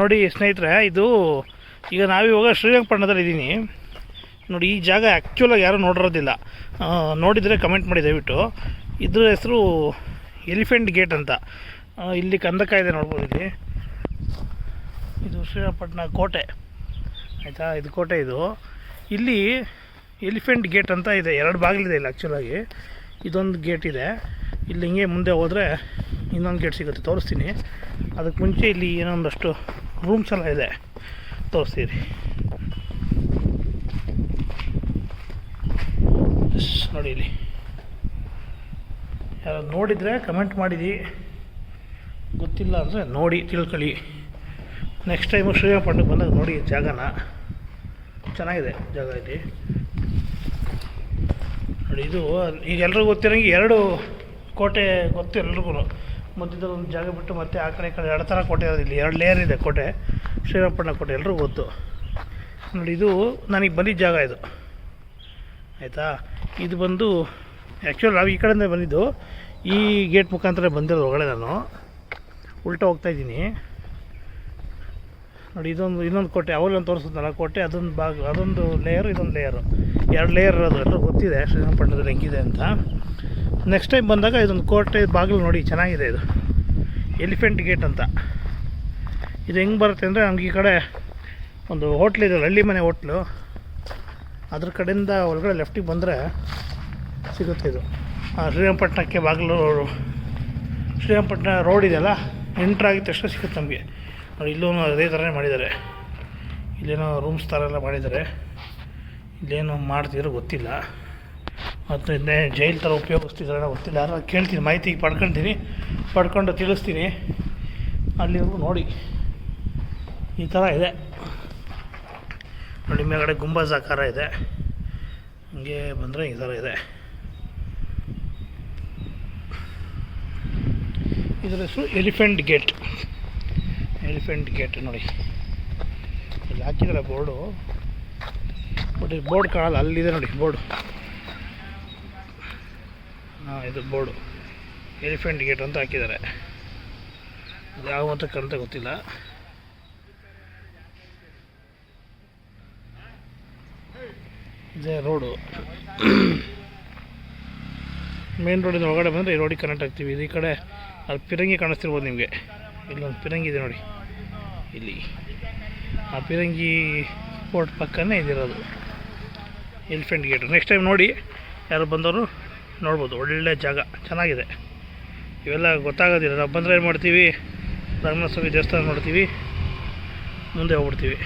ನೋಡಿ ಸ್ನೇಹಿತರೆ, ಇದು ಈಗ ನಾವಿವಾಗ ಶ್ರೀರಂಗಪಟ್ಟಣದಲ್ಲಿ ಇದ್ದೀನಿ. ನೋಡಿ, ಈ ಜಾಗ ಆ್ಯಕ್ಚುಲಾಗಿ ಯಾರೂ ನೋಡಿರೋದಿಲ್ಲ. ನೋಡಿದರೆ ಕಮೆಂಟ್ ಮಾಡಿ ದಯವಿಟ್ಟು. ಇದ್ರ ಹೆಸರು ಎಲಿಫೆಂಟ್ ಗೇಟ್ ಅಂತ. ಇಲ್ಲಿ ಕಂದಕ ಇದೆ ನೋಡ್ಬೋದು ಇಲ್ಲಿ. ಇದು ಶ್ರೀರಂಗಪಟ್ಟಣ ಕೋಟೆ. ಆಯಿತಾ? ಇದು ಕೋಟೆ ಇದು. ಇಲ್ಲಿ ಎಲಿಫೆಂಟ್ ಗೇಟ್ ಅಂತ ಇದೆ. ಎರಡು ಬಾಗಿಲಿದೆ ಇಲ್ಲಿ ಆ್ಯಕ್ಚುಲಾಗಿ ಇದೊಂದು ಗೇಟ್ ಇದೆ. ಇಲ್ಲಿ ಹಿಂಗೆ ಮುಂದೆ ಹೋದರೆ ಇನ್ನೊಂದು ಗೇಟ್ ಸಿಗುತ್ತೆ, ತೋರಿಸ್ತೀನಿ. ಅದಕ್ಕೆ ಮುಂಚೆ ಇಲ್ಲಿ ಏನೊಂದಷ್ಟು ರೂಮ್ಸ್ ಎಲ್ಲ ಇದೆ. ತೋರಿಸ್ತೀರಿ. ನೋಡಿ ಇಲ್ಲಿ. ಯಾರು ನೋಡಿದರೆ ಕಮೆಂಟ್ ಮಾಡಿದಿ ಗೊತ್ತಿಲ್ಲ ಅಂದರೆ ನೋಡಿ, ತಿಳ್ಕೊಳ್ಳಿ. ನೆಕ್ಸ್ಟ್ ಟೈಮು ಶ್ರೀರಂಗಪಟ್ಟಣಕ್ಕೆ ಬಂದಾಗ ನೋಡಿ ಜಾಗನ. ಚೆನ್ನಾಗಿದೆ ಜಾಗ ಇಲ್ಲಿ. ನೋಡಿ ಇದು, ಈಗ ಎಲ್ರಿಗೂ ಗೊತ್ತಿರೋಂಗೆ ಎರಡು ಕೋಟೆ ಗೊತ್ತು ಎಲ್ರಿಗೂ ಮಧ್ಯದಲ್ಲಿ ಒಂದು ಜಾಗ ಬಿಟ್ಟು ಮತ್ತೆ ಆ ಕಡೆ ಈ ಕಡೆ ಎರಡು ಥರ ಕೋಟೆ ಇರೋದು ಇಲ್ಲಿ. ಎರಡು ಲೇಯರ್ ಇದೆ ಕೋಟೆ. ಶ್ರೀರಂಗಪಟ್ಟಣ ಕೋಟೆ. ಎಲ್ಲರೂ ಗೊತ್ತು. ನೋಡಿ, ಇದು ನನಗೆ ಬಂದಿದ್ದ ಜಾಗ ಇದು. ಆಯಿತಾ? ಇದು ಬಂದು ಆ್ಯಕ್ಚುಲಿ ನಾವು ಈ ಕಡೆಯಿಂದ ಬಂದಿದ್ದು, ಈ ಗೇಟ್ ಮುಖಾಂತರ ಬಂದಿರೋದು ಒಳಗಡೆ ನಾನು. ಉಲ್ಟಾ ಹೋಗ್ತಾ ಇದ್ದೀನಿ. ನೋಡಿ, ಇದೊಂದು, ಇನ್ನೊಂದು ಕೋಟೆ. ಅವಲೊಂದು ತೋರಿಸಿದ್ನಲ್ಲ ಕೋಟೆ, ಅದೊಂದು ಭಾಗ, ಅದೊಂದು ಲೇಯರು ಇದೊಂದು ಲೇಯರು ಎರಡು ಲೇಯರ್ ಇರೋದು. ಎಲ್ಲರೂ ಗೊತ್ತಿದೆ, ಶ್ರೀರಂಗಪಟ್ಟಣದಲ್ಲಿ ಹೆಂಗಿದೆ ಅಂತ. ನೆಕ್ಸ್ಟ್ ಟೈಮ್ ಬಂದಾಗ ಇದೊಂದು ಕೋಟೆ ಬಾಗಿಲು ನೋಡಿ, ಚೆನ್ನಾಗಿದೆ ಇದು. ಎಲಿಫೆಂಟ್ ಗೇಟ್ ಅಂತ. ಇದು ಹೆಂಗೆ ಬರುತ್ತೆ ಅಂದರೆ ನಮ್ಗೆ ಈ ಕಡೆ ಒಂದು ಹೋಟ್ಲ್ ಇದೆ ಹಳ್ಳಿ ಮನೆ ಹೋಟ್ಲು ಅದ್ರ ಕಡೆಯಿಂದ ಒಳಗಡೆ ಲೆಫ್ಟಿಗೆ ಬಂದರೆ ಸಿಗುತ್ತೆ ಇದು. ಶ್ರೀರಂಗಪಟ್ಟಣಕ್ಕೆ ಬಾಗಿಲು ಶ್ರೀರಂಗಪಟ್ಟಣ ರೋಡ್ ಇದೆಯಲ್ಲ ಎಂಟ್ರ್ ಆಗಿದ ತಕ್ಷಣ ಸಿಗುತ್ತೆ ನಮಗೆ. ಇಲ್ಲೂ ಅದೇ ಥರನೇ ಮಾಡಿದ್ದಾರೆ. ಇಲ್ಲೇನೋ ರೂಮ್ಸ್ ಥರ ಎಲ್ಲ ಮಾಡಿದ್ದಾರೆ. ಇಲ್ಲೇನೋ ಮಾಡ್ತಿದ್ರು ಗೊತ್ತಿಲ್ಲ. ಮತ್ತು ಇನ್ನೇ ಜೈಲ್ ಥರ ಉಪಯೋಗಿಸ್ತಿದ್ದಾರೆ ಗೊತ್ತಿಲ್ಲ. ಯಾರು ಕೇಳ್ತೀನಿ ಮಾಹಿತಿ ಪಡ್ಕೊಳ್ತೀನಿ ಪಡ್ಕೊಂಡು ತಿಳಿಸ್ತೀನಿ. ಅಲ್ಲಿವರೆಗೂ ನೋಡಿ. ಈ ಥರ ಇದೆ. ನೋಡಿ, ಮೇಲ್ಗಡೆ ಗುಂಬಜ್ ಆಕಾರ ಇದೆ. ಹಂಗೆ ಬಂದರೆ ಈ ಥರ ಇದೆ. ಇದರ ಹೆಸರು ಎಲಿಫೆಂಟ್ ಗೇಟ್. ಎಲಿಫೆಂಟ್ ಗೇಟ್ ನೋಡಿ. ಇಲ್ಲಿ ಹಾಕಿದ್ದಾರೆ ಬೋರ್ಡು. ಬಟ್ ಬೋರ್ಡ್ ಕಾಣಲ್ಲ, ಅಲ್ಲಿದೆ ನೋಡಿ, ಬೋರ್ಡು. ಇದು ಬೋರ್ಡು. ಎಲಿಫೆಂಟ್ ಗೇಟ್ ಅಂತ ಹಾಕಿದ್ದಾರೆ. ಯಾವ ಅಂತ ಗೊತ್ತಿಲ್ಲ. ಇದೇ ರೋಡು. ಮೇನ್ ರೋಡಿಂದ ಒಳಗಡೆ ಬಂದರೆ ಈ ರೋಡಿಗೆ ಕನೆಕ್ಟ್ ಆಗ್ತೀವಿ. ಇದು ಈ ಕಡೆ ಅಲ್ಲಿ ಪಿರಂಗಿ ಕಾಣಿಸ್ತಿರ್ಬೋದು ನಿಮಗೆ. ಇಲ್ಲೊಂದು ಪಿರಂಗಿ ಇದೆ ನೋಡಿ. ಇಲ್ಲಿ. ಆ ಪಿರಂಗಿ ಫೋರ್ಟ್ ಪಕ್ಕನೇ ಇದಿರೋದು. Elephant gate. ನೆಕ್ಸ್ಟ್ ಟೈಮ್ ನೋಡಿ ಯಾರು ಬಂದವರು ನೋಡ್ಬೋದು ಒಳ್ಳೆ ಜಾಗ, ಚೆನ್ನಾಗಿದೆ. ಇವೆಲ್ಲ ಗೊತ್ತಾಗೋದಿಲ್ಲ, ನಾವು ಬಂದರೆ ಏನು ಮಾಡ್ತೀವಿ? ರಂಗನಾಥ ಸ್ವಾಮಿ ದೇವಸ್ಥಾನ ನೋಡ್ತೀವಿ, ಮುಂದೆ ಹೋಗ್ಬಿಡ್ತೀವಿ.